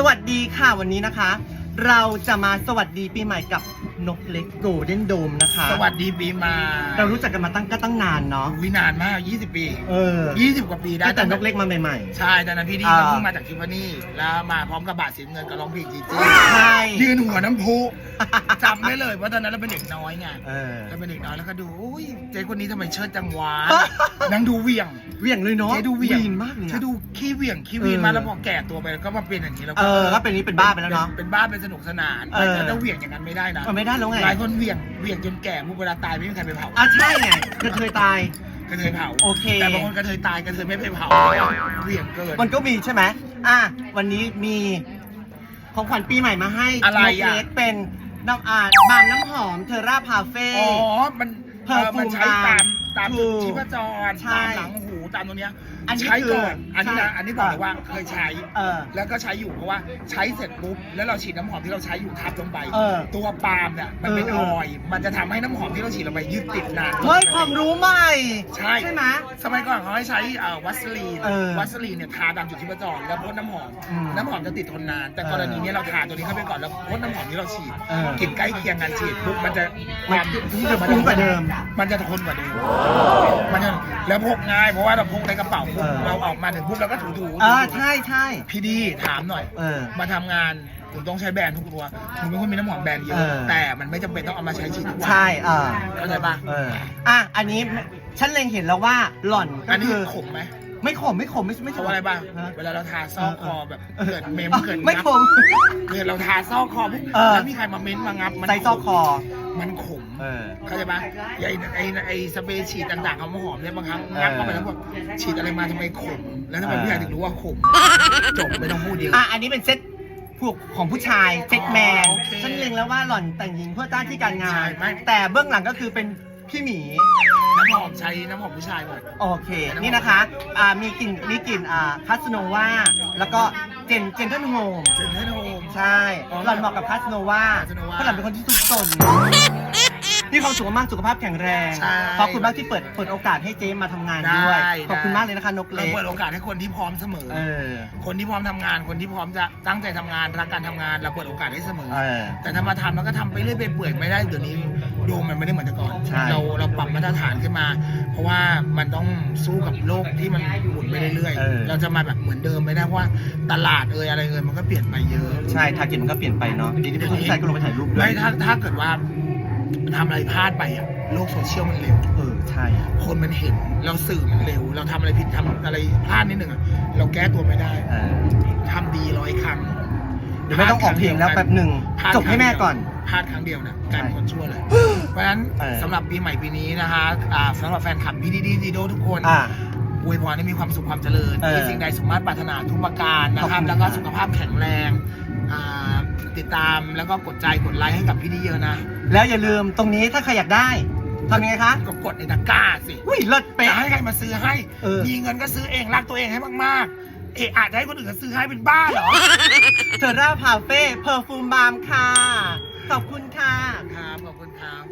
สวัสดีค่ะวันนี้นะคะ เราจะมาสวัสดีปีใหม่กับ นกเล็กโกลเด้นโดมนะคะสวัสดีปีใหมาเรารู้จักกันมาตั้งก็ตั้งนานเนาะวินานมาก 20 ปี เออ 20 กว่าปีได้ตั้งแต่นกเล็กมาใหม่ใช่ตอนนั้นพี่ดีอ่าก็เพิ่งมาจากทิฟฟานี่ แล้วมาพร้อมกับบาทสีเงินกับร้องเพลงจีจี้ๆใช่ยืนหัวน้ำพุจำได้เลยว่าตอนนั้นเราเป็นเด็กน้อยไงเออเราเป็นเด็กน้อยแล้วก็ดูอุ้ยเจ๊คนนี้ทำไมเชิดจังวะนางดูเหวี่ยงเหวี่ยงเลยเนาะเจ๊ดูเหวี่ยงวีนมากเลยเจ๊อะดูขี้เหวี่ยงขี้วีนเออมาแล้วพอแก่ตัวไปแล้วก็มาเป็นอย่างนี้แล้วเออก็เป็นนี้เป็นบ้าไปแล้วเนาะเป็นบ้าเป็นสนุกสนานเออแต่ถ้าเหวี่ยงอย่างนั้นไม่ได้นะมันไม่ได้แล้วไงหลายคนเหวี่ยงเหวี่ยงจนแก่มุกเวลาตายไม่มีใครไปเผาอะใช่ไงกระเทยตายกระเทยเผาโอเค แต่บางคนกระเทยตายกระเทยไม่ไปเผาเหวี่ยงเกินมันก็มีใช่ไหมอะวันนี้มีของขวัญปีใหม่มาให้อะไรนอะกเล็กเป็นน้ำอ่าบามน้ำหอมเทอร่าพาเฟ่อ๋อมันเพิ่มเออมันใช้ภูมิตามตามถูกชีพจรใช่ตามหลังหูตามตรงเนี้ยอันนี้ใช้คือก่อนอันนี้นะใช่อันนี้บอกเลยว่าเคยใช้ เออแล้วก็ใช้อยู่เพราะว่าใช้เสร็จปุ๊บแล้วเราฉีดน้ำหอมที่เราใช้อยู่ทับลงไปเออ ตัวปาล์มเนี่ยมันเป็นเออออยล์มันจะทำให้น้ำหอมที่เราฉีดลงไปยึดติดนาน เฮ้ยความรู้ใหม่ ใช่ใช่ไหม สมัยก่อนเขาให้ใช้เอ่อวัสลีนเออวัสลีนเนี่ยทาตามจุดชีพจรแล้วพ่นน้ำหอม อืมน้ำหอมจะติดทนนาน แต่เออกรณีเนี้ยเราทาตัวนี้เข้าไปก่อนแล้วพ่นน้ำหอมที่เราฉีดเออกลิ่นใกล้เคียงกันฉีดปุ๊บมันจะมันที่จะคุ้มกว่าเดิม มันจะทนกว่าเดิมมันจะแล้วพกง่ายเพราะว่าเราพกในกระเป๋าปุ๊บเออ เราออกมาถึงปุ๊บเราก็ถูถูๆเออถูๆใช่ใช่ พี่ดีถามหน่อย เออมาทำงานผมต้องใช้แบรนด์ทุกตัวผมเป็นคนมีน้ำหอมแบรนด์เยเออะอ แต่มันไม่จำเป็นต้องเอามาใช้ฉีดทุกวันใช่เออเข้าใจปะเอออะอันนี้ฉันเล็งเห็นแล้วว่าหล่อนก็อันนี้คือขมไหมไม่ขมไม่ขมไม่ไม่เพราะว่าอะไรบ้างฮะเวลาเราทาซอกคอแบบเกิดเมมเกิดไม่งับขม เกิดเราทาซอกคอปุ๊บเออ แล้วมีใครมาเม้นต์มางับมัน ใส่ซอกคอ มันขมเออ เข้าใจปะไอ้ไอ้ไอ้สเปรย์ฉีดต่างๆเอามาหอมเนี่ยบางครั้งงับเออเข้าไปแล้วบอกฉีดอะไรมาทำไมขม แล้วทำไมเออผู้ชายถึงรู้ว่าขมจบไม่ต้องพูดเยอะ อะอันนี้เป็นเซ็ตพวกของผู้ชายเซ็ตแมนโอเคฉันเล็งแล้วว่าหล่อนแต่งหญิงเพื่อจ้างที่การงาใช่น ไม่ แต่เบื้องหลังก็คือเป็นพี่หมี น้ำหอมใช้น้ำหอมผู้ชายก่อน โอเค นี่นะคะ อ่า มีกลิ่น มีกลิ่น อ่า คัสโนวา แล้วก็เจน เจนเทนโฮมเซนเทนโฮม ใช่อ๋อหล่อนเหมาะกับคัสโนวา Casanova เพราะหล่อนเป็นคนที่สุขสนมีความสุขมากสุขภาพแข็งแรงใช่ขอบคุณมากที่เปิดเปิดโอกาสให้เจ๊มาทำงานด้วย ได้ ขอบคุณมากเลยนะคะนกเราเล็กเปิดโอกาสให้คนที่พร้อมเสมอ เออ คนที่พร้อมทำงาน คนที่พร้อมจะตั้งใจทำงานรักการทำงานเราเปิดโอกาสให้เสมอ เออ แต่ถ้ามาทำแล้วก็ทำไปเรื่อยไปเปื่อยไม่ได้เดี๋ยวนี้โดมมันไม่ได้เหมือนแต่ก่อน ใช่ เราเราปรับมาตรฐานขึ้นมา เพราะว่ามันต้องสู้กับโลกที่มันหมุนไปเรื่อยเออ ๆ เราจะมาแบบเหมือนเดิมไม่ได้เพราะว่าตลาดเอ่ยอะไรเอ่ยมันก็เปลี่ยนไปเยอะ ใช่ทาร์เก็ตมันก็เปลี่ยนไปเนาะดีที่เป็นผู้ชายก็ลงไปถ่ายรูปด้วยไม่ถ้าถ้าเกิดว่าทำอะไรพลาดไปอะโลกโซเชียลมันเร็ว เออใช่ คนมันเห็นเราสื่อมันเร็ว เราทำอะไรผิดทำอะไรพลาดนิดหนึ่งอะเราแก้ตัวไม่ได้เออทำดีร้อยครั้ง เดี๋ยวไม่ต้องออกเพลงแล้วแป๊บหนึ่งพลาดจบให้แม่ก่อน พลาดครั้งเดียวนะกลายเป็นคนชั่วเลย เพราะฉะนั้นเออสำหรับปีใหม่ปีนี้นะคะอ่าสำหรับแฟนคลับพีดีดีดีโดทุกคนอ่าอวยพรให้มีความสุขความเจริญเออที่สิ่งใดสมมาตรปรารถนาทุกประการนะคขอบรับคุณแล้วก็ครับสุขภาพแข็งแรงอ่าติดตามแล้วก็กดใจกดไลค์ให้กับพี่ดีเยอะนะแล้วอย่าลืมตรงนี้ถ้าใครอยากได้ทำยังไงคะก็กดในตะกร้าสิอุ้ยเลิศเป๊ะ จะให้ใครมาซื้อให้ เออ มีเงินก็ซื้อเองรักตัวเองให้มากๆ เอะอาจจะให้คนอื่นก็ซื้อให้เป็นบ้าเหรอ เทอร่าพาเฟ่เพอร์ฟูมบามค่ะ ขอบคุณค่ะ ครับ ขอบคุณครับ